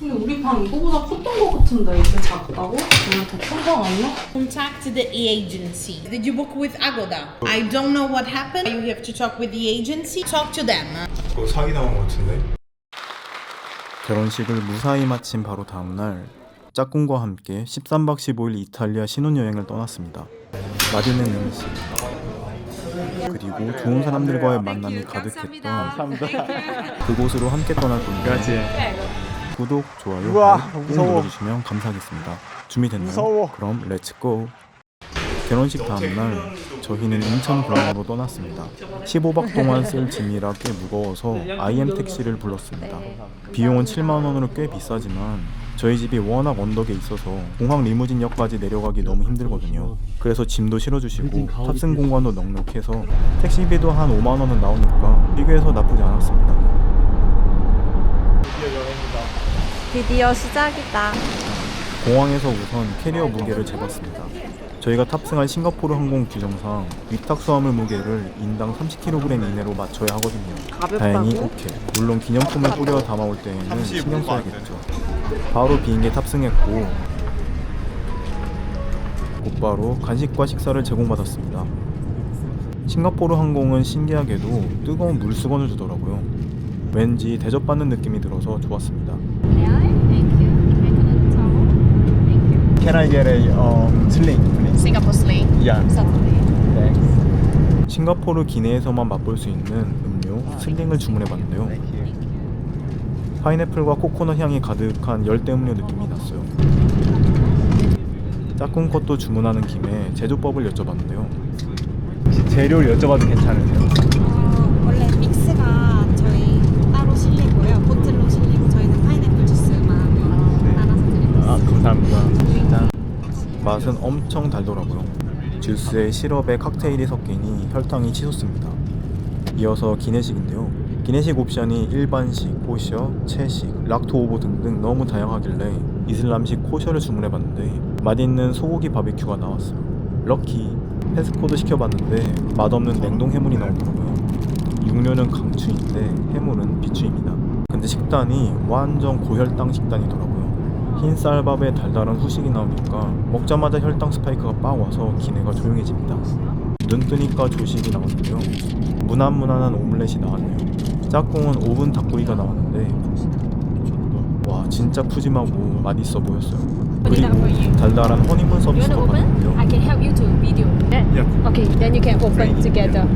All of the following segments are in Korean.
근데 우리 방 이거보다 컸던 거 같은데 이게 작다고? 그냥 더큰방 아니야? Contact the agency. Did you book with Agoda? I don't know what happened. You have to talk with the agency. Talk to them. 그거 사기 당한 거 같은데? 결혼식을 무사히 마친 바로 다음날 짝꿍과 함께 13박 15일 이탈리아 신혼여행을 떠났습니다. 맛있는 음식 그리고 좋은 사람들과의 만남이 가득했던 그곳으로 함께 떠날 겁니다. 구독, 좋아요, 우와, 꼭 무서워. 눌러주시면 감사하겠습니다. 준비됐나요? 무서워. 그럼 렛츠고! 결혼식 다음날 저희는 인천 공항으로 떠났습니다. 15박 동안 쓸 짐이라 꽤 무거워서 IM 택시를 불렀습니다. 비용은 7만 원으로 꽤 비싸지만 저희 집이 워낙 언덕에 있어서 공항 리무진역까지 내려가기 너무 힘들거든요. 그래서 짐도 실어주시고 탑승 공간도 넉넉해서 택시비도 한 5만 원은 나오니까 비교해서 나쁘지 않았습니다. 드디어 시작이다. 공항에서 우선 캐리어 무게를 재봤습니다. 저희가 탑승한 싱가포르 항공 규정상 위탁 수화물 무게를 인당 30kg 이내로 맞춰야 하거든요. 가볍다고? 다행히 오케이. 물론 기념품을 뿌려 담아올 때에는 신경 써야겠죠. 바로 비행기에 탑승했고 곧바로 간식과 식사를 제공받았습니다. 싱가포르 항공은 신기하게도 뜨거운 물수건을 주더라고요. 왠지 대접받는 느낌이 들어서 좋았습니다. Can I get a um, sling, please? Singapore sling. Yeah. Thanks. 싱가포르 기내에서만 맛볼 수 있는 음료 슬링을 주문해 봤는데요. 파인애플과 코코넛 향이 가득한 열대 음료 느낌이 났어요. 짝꿍 것도 주문하는 김에 제조법을 여쭤봤는데요. 혹시 재료를 여쭤봐도 괜찮으세요? 어, 원래 믹스가 저희 따로 실리고요. 보틀로 실리고 저희는 파인애플 주스만 따라서 드리고 아, 있어요. 감사합니다. 맛은 엄청 달더라고요. 주스에 시럽에 칵테일이 섞이니 혈당이 치솟습니다. 이어서 기내식인데요. 기내식 옵션이 일반식, 코셔, 채식, 락토 오보 등등 너무 다양하길래 이슬람식 코셔를 주문해봤는데 맛있는 소고기 바비큐가 나왔어요. 럭키 패스코드 시켜봤는데 맛없는 냉동 해물이 나오더라고요. 육류는 강추인데 해물은 비추입니다. 근데 식단이 완전 고혈당 식단이더라고요. 흰 쌀밥에 달달한 후식이 나오니까 먹자마자 혈당 스파이크가 빡 와서 기내가 조용해집니다. 눈 뜨니까 조식이 나왔는데요. 무난무난한 오믈렛이 나왔네요. 짝꿍은 오븐 닭고기가 나왔는데 와 진짜 푸짐하고 맛있어 보였어요. 그리고 달달한 허니문 서비스가 받았는데요. I can help you to video. Yeah. Okay, then you can open together.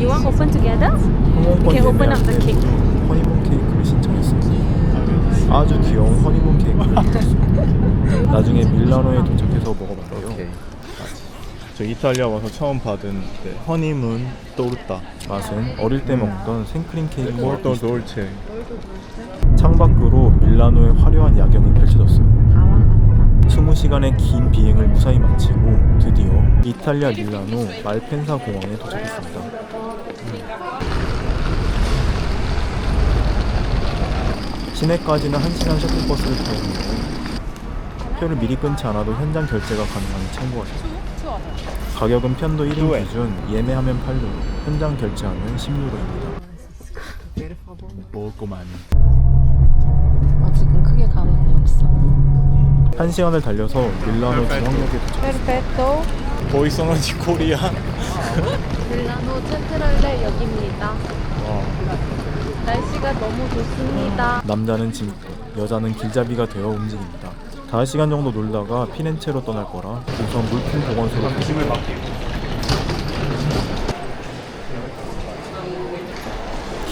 You want open together? 항공권 can open up the cake. 허니문 케이크를 신청했어요. 아주 귀여운 허니문 케이크를. 나중에 밀라노에 도착해서 먹어봤는데요. 저 이탈리아 와서 처음 받은 네, 허니문 또르따. 맛은 어릴 때 먹던 생크림 케이크와 포르토 비슷해요. 돌체. 창밖으로 밀라노의 화려한 야경이 펼쳐졌어요. 20시간의 긴 비행을 무사히 마치고 드디어 이탈리아 밀라노 말펜사 공항에 도착했습니다. 시내까지는 1시간 셔틀버스를 타야 하는데 표를 미리 끊지 않아도 현장 결제가 가능하니 참고하세요. 가격은 편도 1인 기준 예매하면 8유로, 현장 결제하면 10유로입니다. 먹을 거 많이. 아직은 크게 감흥이 없어. 1시간을 달려서 밀라노 중앙역에 도착했습니다. 페르페토 보이 소노지 코리아. 밀라노 센트럴레 역입니다. 날씨가 너무 좋습니다. 남자는 짐, 여자는 길잡이가 되어 움직입니다. 5시간 정도 놀다가 피렌체로 떠날 거라 우선 물품 보관소로 힘을 받게.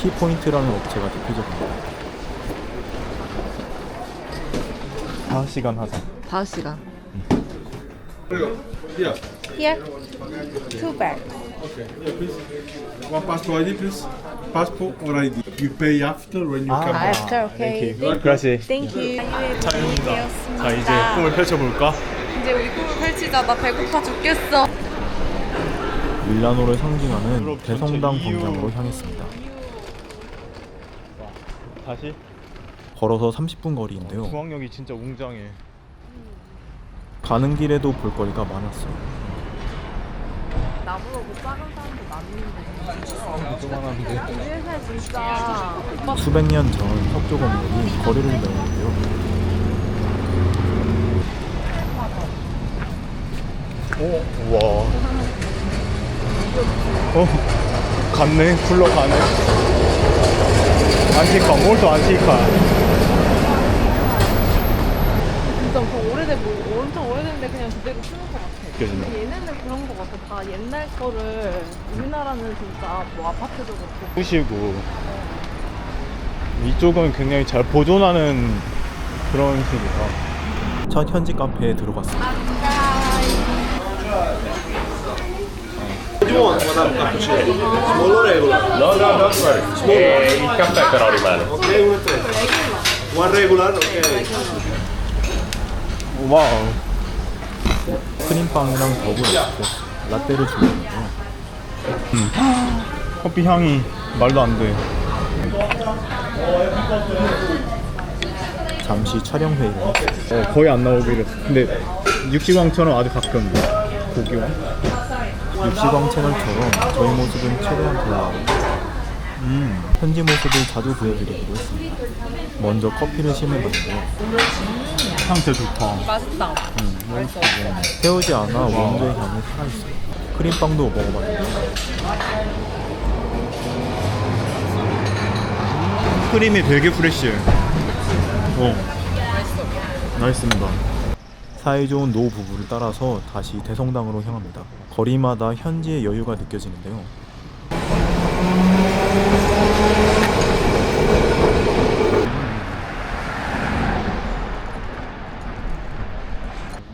키포인트라는 업체가 대표적입니다. 4시간 하자. 5시간. Yeah. Here. Two bags. One passport ID, please. Passport or ID. You pay after when you come back. After, okay. 그라시. Thank you. 자유입니다. 자 이제 꿈을 펼쳐볼까? 이제 우리 꿈을 펼치자. 나 배고파 죽겠어. 밀라노를 상징하는 유럽 전체 대성당 EU. 광장으로 향했습니다. 다시. 걸어서 30분 거리인데요. 중앙역이 진짜 웅장해. 가는 길에도 볼거리가 많았어요. 못 작은 사람도 많아. 조만한데. 이래서 진짜 수백 년 전 석조 건물이 거리를 메우는데요. 오, 와. 어, 갔네. 굴러가네. 안티카, 뭘또 안티카. 진짜 그 오래된 뭐 엄청 오래됐는데 그냥 그대로 쓰는 것 같아. 느껴진다. 근데 얘네는 그런 것 같아. 다 옛날 거를 우리나라는 진짜 뭐 아파트도 그렇고 부시고. 이쪽은 굉장히 잘 보존하는 그런 식이다. 첫 현지 카페에 들어갔습니다. No, no, don't worry. Eh, il caffè però rimane. 와우. 크림빵이랑 더블 에스프레소, 라떼를 주문했는데요. 커피 향이 말도 안 돼. 잠시 촬영 회의를 했어요. 어, 거의 안 나오기로 했어. 근데 육지광처럼 아주 가끔 고기와. 육시광 채널처럼 저희 모습은 최대한 돌아오고 음, 현지 모습을 자주 보여드리기로 했습니다. 먼저 커피를 시음해봤는데요. 향 진짜 좋다. 맛있다. 태우지 않아 원두의 향이 살아있어요. 크림빵도 먹어봤는데 크림이 되게 프레쉬해. 어. 맛있습니다. 사이좋은 노 부부를 따라서 다시 대성당으로 향합니다. 거리마다 현지의 여유가 느껴지는데요.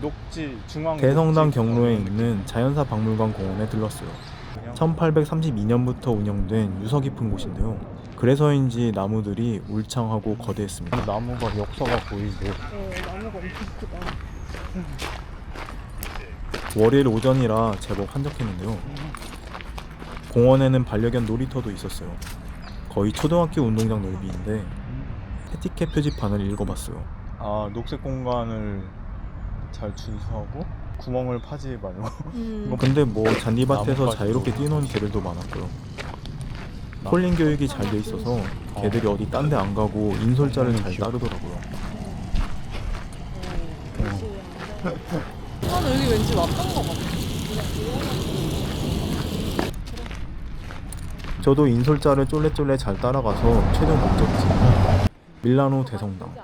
녹지 중앙. 대성당 경로에 있는 자연사 박물관 공원에 들렀어요. 1832년부터 운영된 유서 깊은 곳인데요. 그래서인지 나무들이 울창하고 거대했습니다. 나무가 역사가 보이고. 월요일 오전이라 제법 한적했는데요. 공원에는 반려견 놀이터도 있었어요. 거의 초등학교 운동장 넓이인데 에티켓 표지판을 읽어봤어요. 아 녹색 공간을 잘 준수하고 구멍을 파지 말고. 뭐 근데 뭐 잔디밭에서 나뭇가지도. 자유롭게 뛰노는 개들도 많았고요. 콜링 교육이 잘 돼 있어서 개들이 어디 딴 데 안 가고 인솔자를 잘 따르더라고요. 나는 여기 왠지 왔던 것 같아. 저도 인솔자를 쫄래쫄래 잘 따라가서 최종 목적지 밀라노 대성당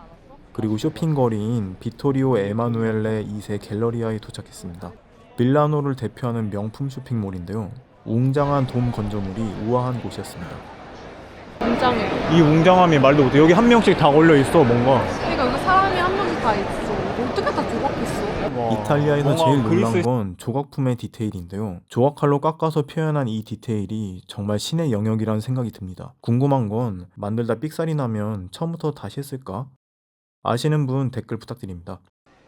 그리고 쇼핑거리인 비토리오 에마누엘레 2세 갤러리아에 도착했습니다. 밀라노를 대표하는 명품 쇼핑몰인데요. 웅장한 돔 건조물이 우아한 곳이었습니다. 굉장해. 이 웅장함이 말도 못해. 여기 한 명씩 다 걸려 있어 뭔가. 그러니까 여기 사람이 한 명씩 다 있어. 어떻게 다 조각했어? 와, 이탈리아에서 제일 놀란 건 조각품의 디테일인데요. 조각칼로 깎아서 표현한 이 디테일이 정말 신의 영역이라는 생각이 듭니다. 궁금한 건 만들다 삑살이 나면 처음부터 다시 했을까? 아시는 분 댓글 부탁드립니다.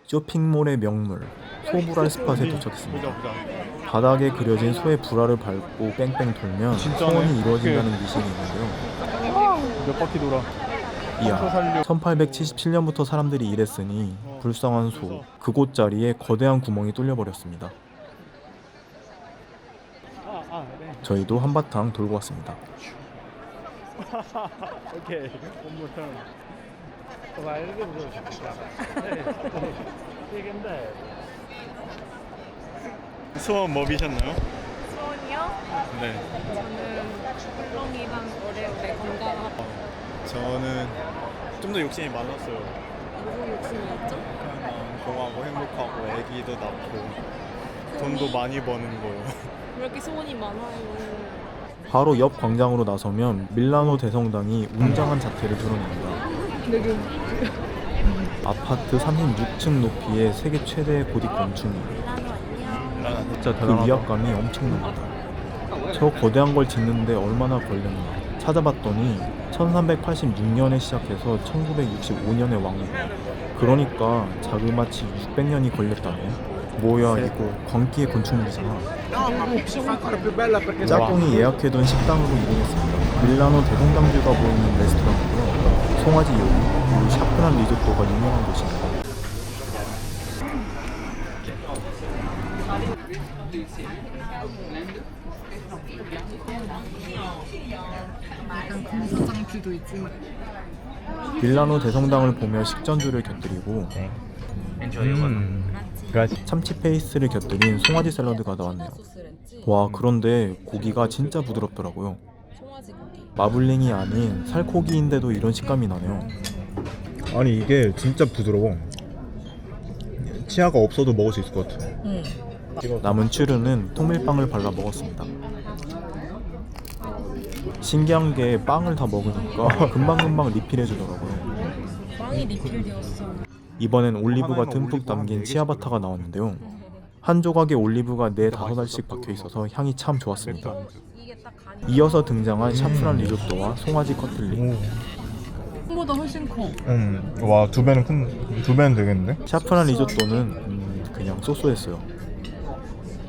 쇼핑몰의 명물 소불알 스팟에 도착했습니다. 보자 보자. 바닥에 그려진 소의 불알을 밟고 뺑뺑 돌면. 소원이 이루어진다는 미신이 있는데요. 몇 바퀴 돌아. 이야, 1877년부터 사람들이 일했으니 불쌍한 소 그곳 자리에 거대한 구멍이 뚫려버렸습니다. 저희도 한바탕 돌고 왔습니다. 오케이. 원more turn. 소원 뭐 비셨나요? 소원이요? 네. 저는 꿀렁이랑 오래오래 건강하고 저는 좀 더 욕심이 많았어요. 무슨 욕심이었죠? 그냥 건강하고 행복하고 아기도 낳고 돈도 많이 버는 거요. 왜 이렇게 소원이 많아요? 바로 옆 광장으로 나서면 밀라노 대성당이 웅장한 자태를 드러냅니다. 아파트 36층 높이의 세계 최대의 고딕 건축물이에요. 진짜 그 위압감이 엄청납니다. 저 거대한 걸 짓는데 얼마나 걸렸나 찾아봤더니 1386년에 시작해서 1965년에 완공이에요. 그러니까 자그마치 600년이 걸렸다네. 뭐야 이거 광기의 건축물이잖아. 짝꿍이 예약해둔 식당으로 이동했습니다. 밀라노 대성당뷰가 보이는 레스토랑이고요. 송아지 요리 그리고 샤프란 리조또가 유명한 곳입니다. 약간 공사장 뷰도 있지만 밀라노 대성당을 보며 식전주를 곁들이고 음, 참치 페이스를 곁들인 송아지 샐러드가 나왔네요. 와 그런데 고기가 진짜 부드럽더라고요. 마블링이 아닌 살코기인데도 이런 식감이 나네요. 아니 이게 진짜 부드러워. 치아가 없어도 먹을 수 있을 것 같아. 남은 추르는 통밀빵을 발라 먹었습니다. 신기한 게 빵을 다 먹으니까 금방금방 리필해 주더라고요. 빵이 리필되었어. 이번엔 올리브가 듬뿍 담긴 치아바타가 나왔는데요. 한 조각에 올리브가 네 다섯 알씩 박혀 있어서 향이 참 좋았습니다. 이어서 등장한 샤프란 리조또와 송아지 커틀리. 보다 훨씬 커. 음, 와 두 배는 큰, 두 배는 되겠는데? 샤프란 리조또는 음, 그냥 쏘쏘했어요.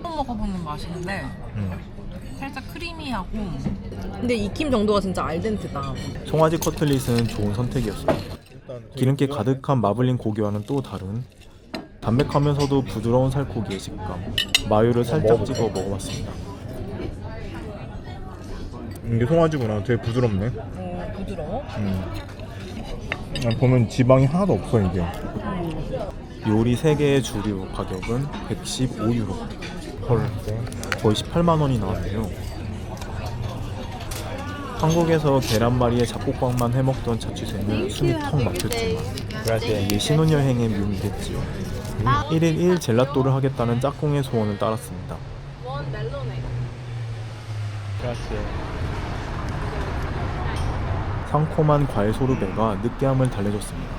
처음 먹어보는 맛인데 음. 살짝 크리미하고. 근데 익힘 정도가 진짜 알덴트다. 송아지 커틀릿은 좋은 선택이었어요. 기름기 가득한 마블링 고기와는 또 다른 담백하면서도 부드러운 살코기의 식감. 마요를 살짝 찍어 먹어봤습니다. 이게 송아지구나. 되게 부드럽네. 어, 부드러워? 보면 지방이 하나도 없어 이게. 요리 3개의 주류 가격은 115유로. 헐, 거의 18만 원이 나왔네요. 한국에서 계란말이에 잡곡밥만 해먹던 자취생은 숨이 턱 막혔지만 이게 신혼여행의 묘미 됐지요. 1일 1 젤라또를 하겠다는 짝꿍의 소원을 따랐습니다. 원 멜론에. 상콤한 과일 소르베가 느끼함을 달래줬습니다.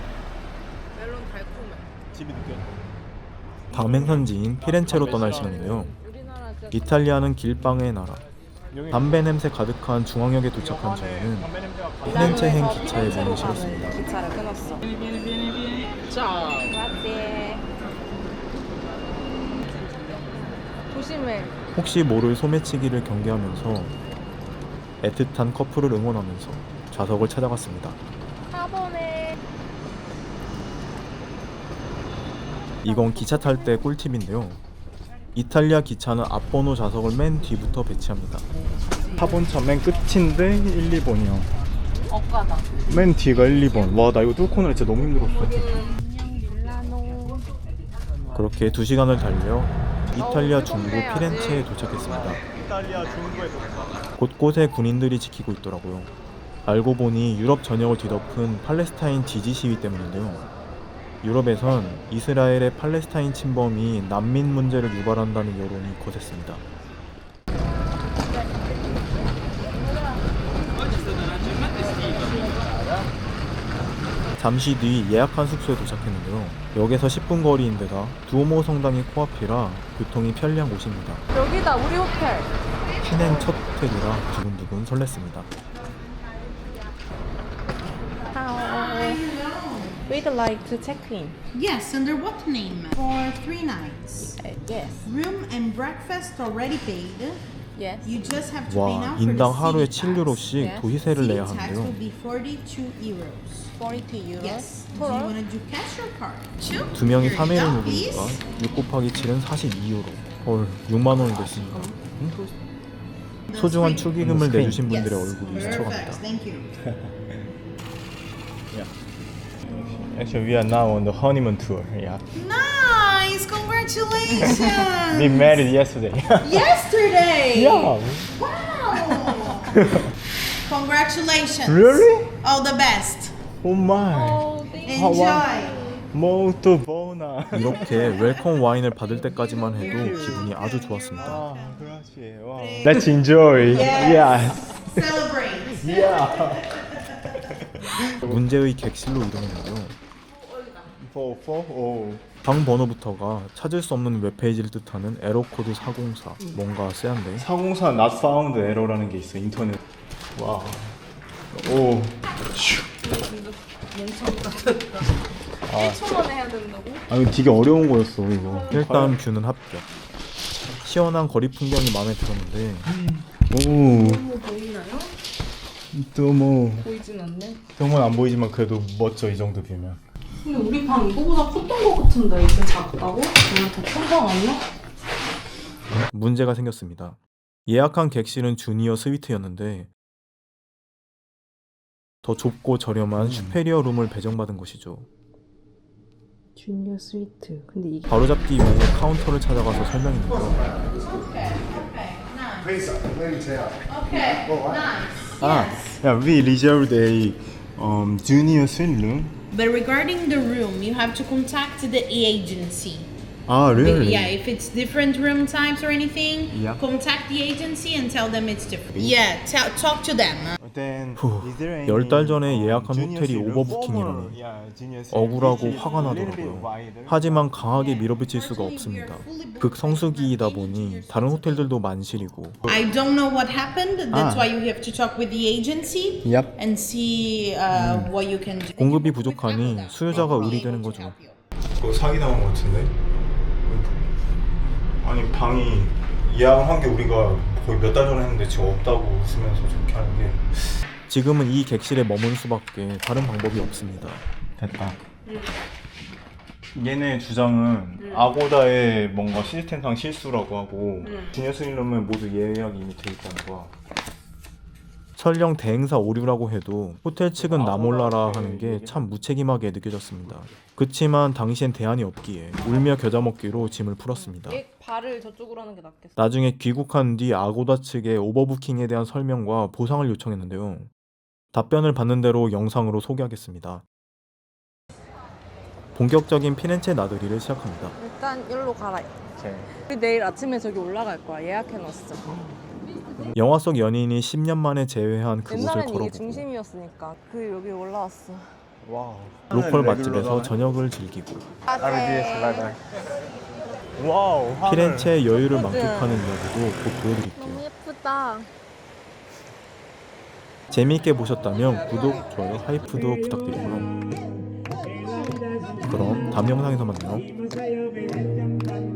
멜론 달콤해. 다음 행선지인 피렌체로 떠날. 우리나라 진짜 이탈리아는 길빵의 나라. 담배 냄새 가득한 중앙역에 도착한 저희는 피렌체행 기차에 문을 실었습니다. 기차를 끊었어. 맞지. 조심해. 혹시 모를 소매치기를 경계하면서 애틋한 커플을 응원하면서 좌석을 찾아갔습니다. 4번에. 이건 기차 탈 때 꿀팁인데요. 이탈리아 기차는 앞번호 좌석을 맨 뒤부터 배치합니다. 4번 차 맨 끝인데 1, 2번이야. 엇가다. 맨 뒤가 1, 2번. 와, 나 이거 뚫고 오느라 진짜 너무 힘들었어. 그렇게 2시간을 달려 이탈리아 중부 피렌체에 도착했습니다. 이탈리아 중부에 도착. 곳곳에 군인들이 지키고 있더라고요. 알고 보니 유럽 전역을 뒤덮은 팔레스타인 지지 시위 때문인데요. 유럽에선 이스라엘의 팔레스타인 침범이 난민 문제를 유발한다는 여론이 거셌습니다. 잠시 뒤 예약한 숙소에 도착했는데요. 역에서 10분 거리인데다 두오모 성당이 코앞이라 교통이 편리한 곳입니다. 여기다 우리 호텔. 신행 첫 호텔이라 두근두근 설렜습니다. We'd like to check in. Yes, under what name? For three nights. Yes. Room and breakfast already paid. Yes. You just have to 와, pay now for 인당 the 하루에 city tax. 7유로씩 Yes. 도시세를 내야 City tax will 하는데요. be 42 euros. 42 euros. Yes. Do you want to do cash or card? Two. 두 명이 Here you 3일을 go, 묵으니까 please. 6 곱하기 7은 42유로. 헐, 6만 원이 됐습니다. 응? 소중한 축의금을 내주신 분들의 얼굴이 스쳐갑니다. Perfect. Thank you. Actually, we are now on the honeymoon tour. Yeah. Nice. Congratulations. We married yesterday. Yesterday. yeah. Wow. Congratulations. Really? All the best. Oh my. Enjoy. molto buona. 이렇게 웰컴 와인을 받을 때까지만 해도 기분이 아주 좋았습니다. Let's enjoy. Yes. Celebrate. 문제의 객실로 이동했는데요. 방 번호부터가 찾을 수 없는 웹페이지를 뜻하는 에러 코드 404. 뭔가 쎄한데. 404 not found 에러라는 게 있어 인터넷. 와. 오. 1초 만에 해야 된다고? 아 이거 되게 어려운 거였어 이거. 일단 뷰는 합격. 시원한 거리 풍경이 마음에 들었는데. 오. 보이나요? 너무 보이진 않네. 병은 안 보이지만 그래도 멋져 이 정도 뷰면. 근데 우리 방 이거보다 컸던 거 같은데 이게 작다고? 그냥 더큰방 아니야? 문제가 생겼습니다. 예약한 객실은 주니어 스위트였는데 더 좁고 저렴한 슈페리어 룸을 배정받은 것이죠. 주니어 스위트. 근데 이게 바로잡기 위해 카운터를 찾아가서 설명했는데요. 아, yeah, we reserved a um, junior suite room. But regarding the room, you have to contact the agency. Oh, really? Yeah, if it's different room types or anything, Yeah. contact the agency and tell them it's different. Yeah, tell, talk to them. 후, 열달 전에 예약한 호텔이 오버부킹이라니 억울하고 화가 나더라고요. 하지만 강하게 밀어붙일 수가 없습니다. 극성수기이다 보니 다른 호텔들도 만실이고 I don't know what happened. That's Ah. why you have to talk with the agency Yep. and see uh, what you can do. 공급이 부족하니 수요자가 의리되는 거죠. 그거 사기 당한 것 같은데? 아니 방이 예약을 한게 우리가 거의 몇 달 전에 했는데 지금 없다고 웃으면서 저렇게 하는 게 지금은 이 객실에 머문 수밖에 다른 방법이 없습니다. 됐다. 얘네 주장은 아고다의 뭔가 시스템상 실수라고 하고 주니어 스릴러면 모두 예약이 이미 돼 있다는 거야. 설령 대행사 오류라고 해도 호텔 측은 나 몰라라 하는 게 참 무책임하게 느껴졌습니다. 그치만 당시엔 대안이 없기에 울며 겨자 먹기로 짐을 풀었습니다. 얘 발을 저쪽으로 하는 게 낫겠어. 나중에 귀국한 뒤 아고다 측에 오버부킹에 대한 설명과 보상을 요청했는데요. 답변을 받는 대로 영상으로 소개하겠습니다. 본격적인 피렌체 나들이를 시작합니다. 일단 여기로 가라. 우리 내일 아침에 저기 올라갈 거야. 예약해 놨어. 영화 속 연인이 10년 만에 재회한 그곳을 옛날엔 이게 걸어보고 중심이었으니까 그 여기 올라왔어. 로컬 맛집에서 저녁을 즐기고 와우. 피렌체의 여유를 만끽하는 이야기도 곧 보여드릴게요. 예쁘다. 재미있게 보셨다면 구독, 좋아요, 하이프도 부탁드리고요. 그럼 다음 영상에서 만나요.